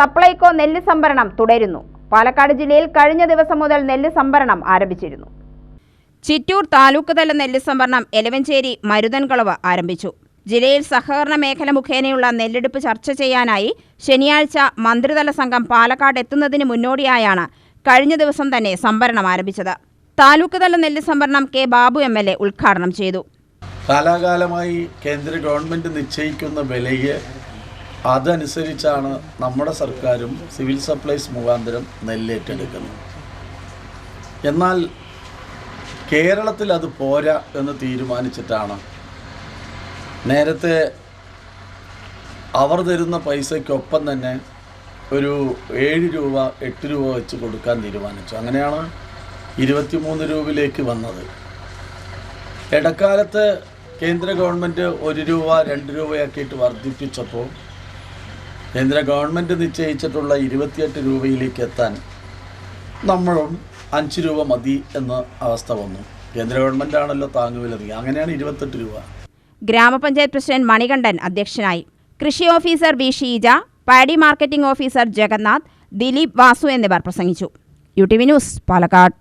സപ്ലൈകോ നെല്ല് സംഭരണം തുടരുന്നു. പാലക്കാട് ജില്ലയിൽ കഴിഞ്ഞ ദിവസം മുതൽ നെല്ല് സംഭരണം ആരംഭിച്ചിരുന്നു. ചിറ്റൂർ താലൂക്ക് തല നെല്ല് സംഭരണം എലവഞ്ചേരി മരുതൻകളവ് ആരംഭിച്ചു. ജില്ലയിൽ സഹകരണ മേഖല മുഖേനയുള്ള നെല്ലെടുപ്പ് ചർച്ച ചെയ്യാനായി ശനിയാഴ്ച മന്ത്രിതല സംഘം പാലക്കാട് എത്തുന്നതിന് മുന്നോടിയായാണ് കഴിഞ്ഞ ദിവസം തന്നെ സംഭരണം ആരംഭിച്ചത്. താലൂക്ക് തല നെല്ല് സംഭരണം K Babu M L A ഉദ്ഘാടനം ചെയ്തു. കാലാകാലമായി കേന്ദ്ര ഗവൺമെന്റ് നിശ്ചയിക്കുന്ന വിലയെ അതനുസരിച്ചാണ് നമ്മുടെ സർക്കാരും സിവിൽ സപ്ലൈസ് മുഖാന്തരം നെല്ലേറ്റെടുക്കുന്നത്. എന്നാൽ കേരളത്തിൽ അത് പോരാ എന്ന് തീരുമാനിച്ചിട്ടാണ്. നേരത്തെ അവർ തരുന്ന പൈസയ്ക്കൊപ്പം തന്നെ ഒരു ഏഴ് രൂപ എട്ട് രൂപ വെച്ച് കൊടുക്കാൻ തീരുമാനിച്ചു. അങ്ങനെയാണ് ഇരുപത്തിമൂന്ന് രൂപയിലേക്ക് വന്നത്. ഇടക്കാലത്ത് കേന്ദ്ര ഗവൺമെന്റ് ഒരു രൂപ രണ്ട് രൂപയാക്കിയിട്ട് വർദ്ധിപ്പിച്ചപ്പോൾ കേന്ദ്ര ഗവൺമെന്റ് നിശ്ചയിച്ചിട്ടുള്ള ഇരുപത്തിയെട്ട് രൂപയിലേക്ക് എത്താൻ നമ്മളും അഞ്ച് രൂപ മതി എന്ന അവസ്ഥ വന്നു. കേന്ദ്ര ഗവൺമെന്റ് ആണല്ലോ താങ്ങുവില നൽകി അങ്ങനെയാണ് ഇരുപത്തെട്ട് രൂപ. ഗ്രാമപഞ്ചായത്ത് പ്രസിഡന്റ് മണികണ്ഠൻ അധ്യക്ഷനായി. കൃഷി officer V Sheeja paddy marketing officer Jagannath Dileep Vasu എന്നിവർ പ്രസംഗിച്ചു. U T V news Palakkad.